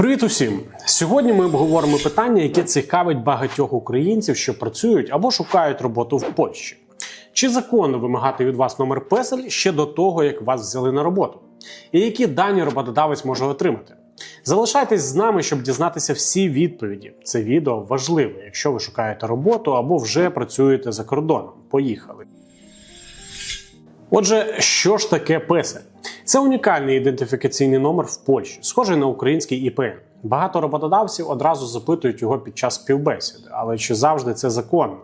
Привіт усім! Сьогодні ми обговоримо питання, яке цікавить багатьох українців, що працюють або шукають роботу в Польщі. Чи законно вимагати від вас номер песель ще до того, як вас взяли на роботу? І які дані роботодавець може отримати? Залишайтесь з нами, щоб дізнатися всі відповіді. Це відео важливе, якщо ви шукаєте роботу або вже працюєте за кордоном. Поїхали! Отже, що ж таке песель? Це унікальний ідентифікаційний номер в Польщі, схожий на український ІПН. Багато роботодавців одразу запитують його під час співбесіди, але чи завжди це законно?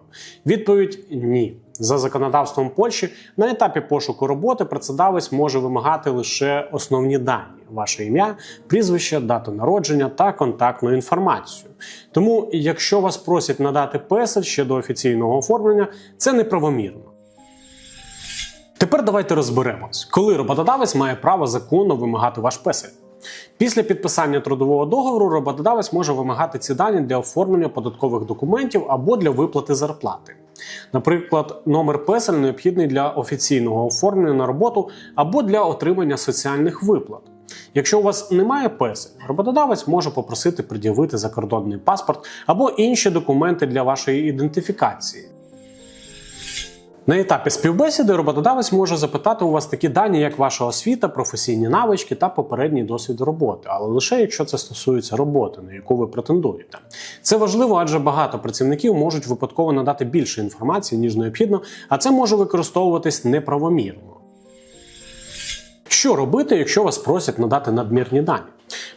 Відповідь ні. За законодавством Польщі на етапі пошуку роботи працедавець може вимагати лише основні дані: ваше ім'я, прізвище, дату народження та контактну інформацію. Тому, якщо вас просять надати песель ще до офіційного оформлення, це неправомірно. Тепер давайте розберемось, коли роботодавець має право законно вимагати ваш песель. Після підписання трудового договору роботодавець може вимагати ці дані для оформлення податкових документів або для виплати зарплати. Наприклад, номер песель необхідний для офіційного оформлення на роботу або для отримання соціальних виплат. Якщо у вас немає песель, роботодавець може попросити пред'явити закордонний паспорт або інші документи для вашої ідентифікації. На етапі співбесіди роботодавець може запитати у вас такі дані, як ваша освіта, професійні навички та попередній досвід роботи, але лише якщо це стосується роботи, на яку ви претендуєте. Це важливо, адже багато працівників можуть випадково надати більше інформації, ніж необхідно, а це може використовуватись неправомірно. Що робити, якщо вас просять надати надмірні дані?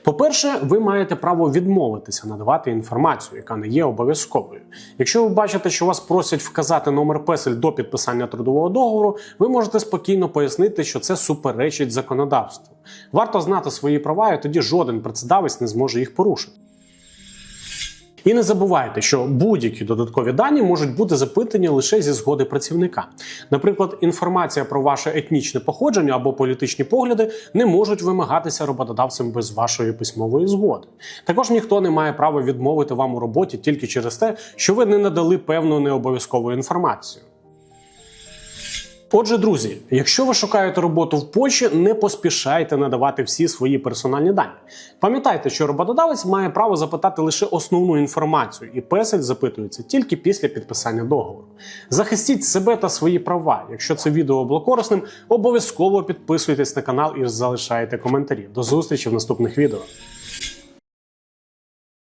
По-перше, ви маєте право відмовитися надавати інформацію, яка не є обов'язковою. Якщо ви бачите, що вас просять вказати номер песель до підписання трудового договору, ви можете спокійно пояснити, що це суперечить законодавству. Варто знати свої права, і тоді жоден працедавець не зможе їх порушити. І не забувайте, що будь-які додаткові дані можуть бути запитані лише зі згоди працівника. Наприклад, інформація про ваше етнічне походження або політичні погляди не можуть вимагатися роботодавцем без вашої письмової згоди. Також ніхто не має права відмовити вам у роботі тільки через те, що ви не надали певну необов'язкову інформацію. Отже, друзі, якщо ви шукаєте роботу в Польщі, не поспішайте надавати всі свої персональні дані. Пам'ятайте, що роботодавець має право запитати лише основну інформацію, і песель запитується тільки після підписання договору. Захистіть себе та свої права. Якщо це відео було корисним, обов'язково підписуйтесь на канал і залишайте коментарі. До зустрічі в наступних відео.